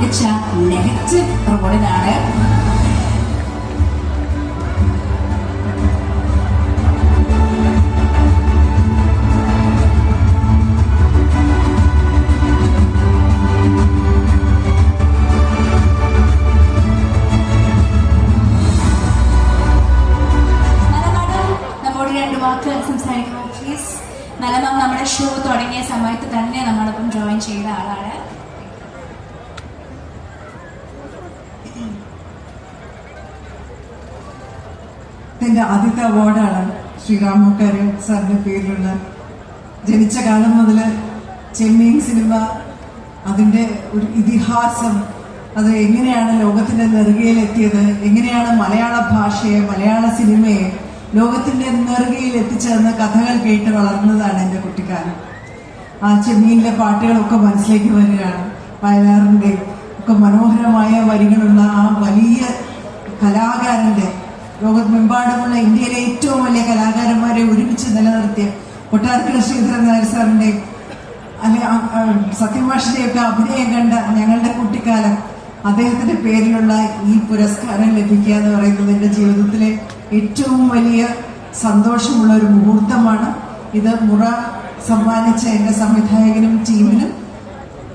മികച്ച negative റോളിനാണ് walk please നല്ല നമ്മുടെ ഷോ തുടങ്ങിയ സമയത്ത് തന്നെ നമ്മളൊപ്പം ജോയിൻ ചെയ്ത ആളാണ്. എന്റെ ആദ്യത്തെ അവാർഡാണ് ശ്രീരാമക്കാര് സാറിന്റെ പേരിലുള്ള. ജനിച്ച കാലം മുതൽ ചെമ്മീൻ സിനിമ അതിന്റെ ഒരു ഇതിഹാസം അത് എങ്ങനെയാണ് ലോകത്തിന്റെ നെറുകയിലെത്തിയത് എങ്ങനെയാണ് മലയാള ഭാഷയെ മലയാള സിനിമയെ ലോകത്തിന്റെ നെറുകയിൽ എത്തിച്ചതെന്ന് കഥകൾ കേട്ട് വളർന്നതാണ് എന്റെ കുട്ടിക്കാലം. ആ ചെമ്മീനിലെ പാട്ടുകളൊക്കെ മനസ്സിലേക്ക് വരികയാണ്. വയലാറിന്റെ ഒക്കെ മനോഹരമായ വരികളുള്ള ആ വലിയ കലാകാരന്റെ ലോകമെമ്പാടുമുള്ള ഇന്ത്യയിലെ ഏറ്റവും വലിയ കലാകാരന്മാരെ ഒരുമിച്ച് നിലനിർത്തിയ കൊട്ടാരക്കര ശ്രീധരൻ നായർ സാറിന്റെ അല്ലെ ഒക്കെ അഭിനയം കണ്ട ഞങ്ങളുടെ കുട്ടിക്കാലം അദ്ദേഹത്തിന്റെ പേരിലുള്ള ഈ പുരസ്കാരം ലഭിക്കുക എന്ന് പറയുന്നത് എന്റെ ജീവിതത്തിലെ ഏറ്റവും വലിയ സന്തോഷമുള്ള ഒരു മുഹൂർത്തമാണ്. ഇത് മുറ സമ്മാനിച്ച എന്റെ സംവിധായകനും ടീമിനും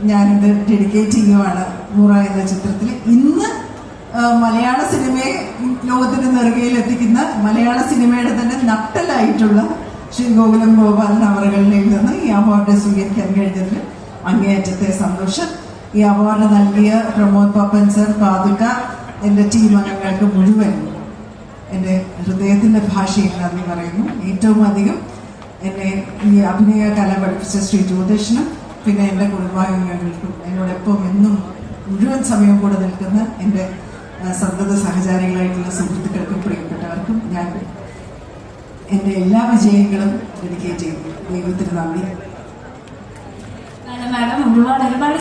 ഞാനിത് ഡെഡിക്കേറ്റ് ചെയ്യുവാണ് മുറ എന്ന ചിത്രത്തിൽ ഇന്ന് മലയാള സിനിമയെ ലോകത്തിന്റെ നെറുകയിൽ എത്തിക്കുന്ന മലയാള സിനിമയുടെ തന്നെ നട്ടലായിട്ടുള്ള ശ്രീ ഗോകുലം ഗോപാലൻ അവറുകളിൽ നിന്ന് ഈ അവാർഡ് സ്വീകരിക്കാൻ കഴിഞ്ഞതിൽ അങ്ങേയറ്റത്തെ സന്തോഷം. ഈ അവാർഡ് നൽകിയ പ്രമോദ് പപ്പൻ സർ പാതുക്ക എന്റെ ടീം അംഗങ്ങൾക്ക് മുഴുവൻ എന്റെ ഹൃദയത്തിന്റെ ഭാഷയിൽ നന്ദി പറയുന്നു. ഏറ്റവും അധികം എന്നെ ഈ അഭിനയ കല പഠിപ്പിച്ച ശ്രീ ജ്യോതിഷനും പിന്നെ എന്റെ കുടുംബാംഗങ്ങൾക്കും എന്നോടൊപ്പം എന്നും മുഴുവൻ സമയം കൂടെ നിൽക്കുന്ന എന്റെ സന്തത സഹചാരികളായിട്ടുള്ള സുഹൃത്തുക്കൾക്കും പ്രിയപ്പെട്ടവർക്കും ഞാൻ എന്റെ എല്ലാ വിജയങ്ങളും ഡെഡിക്കേറ്റ് ചെയ്യുന്നു. ദൈവത്തിന് നന്ദി. മാഡം ഒരുപാട് ഒരുപാട്